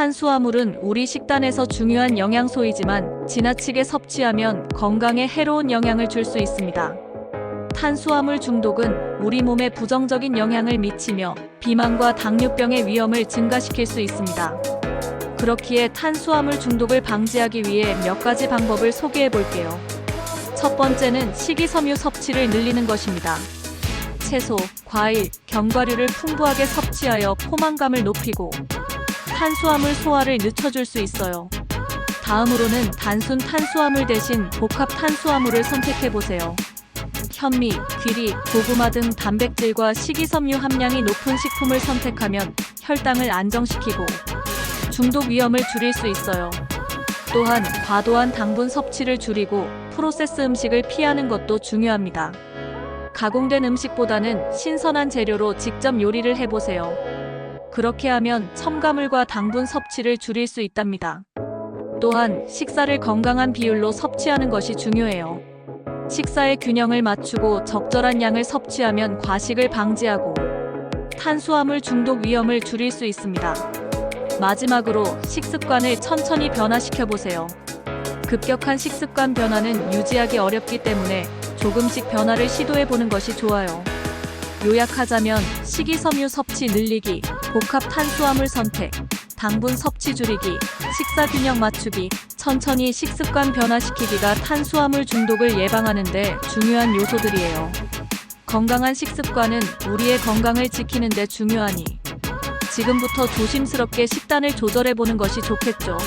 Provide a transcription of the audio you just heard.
탄수화물은 우리 식단에서 중요한 영양소이지만 지나치게 섭취하면 건강에 해로운 영향을 줄 수 있습니다. 탄수화물 중독은 우리 몸에 부정적인 영향을 미치며 비만과 당뇨병의 위험을 증가시킬 수 있습니다. 그렇기에 탄수화물 중독을 방지하기 위해 몇 가지 방법을 소개해 볼게요. 첫 번째는 식이섬유 섭취를 늘리는 것입니다. 채소, 과일, 견과류를 풍부하게 섭취하여 포만감을 높이고 탄수화물 소화를 늦춰줄 수 있어요. 다음으로는 단순 탄수화물 대신 복합 탄수화물을 선택해 보세요. 현미, 귀리, 고구마 등 단백질과 식이섬유 함량이 높은 식품을 선택하면 혈당을 안정시키고 중독 위험을 줄일 수 있어요. 또한 과도한 당분 섭취를 줄이고 프로세스 음식을 피하는 것도 중요합니다. 가공된 음식보다는 신선한 재료로 직접 요리를 해보세요. 그렇게 하면 첨가물과 당분 섭취를 줄일 수 있답니다. 또한 식사를 건강한 비율로 섭취하는 것이 중요해요. 식사의 균형을 맞추고 적절한 양을 섭취하면 과식을 방지하고 탄수화물 중독 위험을 줄일 수 있습니다. 마지막으로 식습관을 천천히 변화시켜 보세요. 급격한 식습관 변화는 유지하기 어렵기 때문에 조금씩 변화를 시도해 보는 것이 좋아요. 요약하자면 식이섬유 섭취 늘리기, 복합 탄수화물 선택, 당분 섭취 줄이기, 식사 균형 맞추기, 천천히 식습관 변화시키기가 탄수화물 중독을 예방하는데 중요한 요소들이에요. 건강한 식습관은 우리의 건강을 지키는 데 중요하니 지금부터 조심스럽게 식단을 조절해 보는 것이 좋겠죠.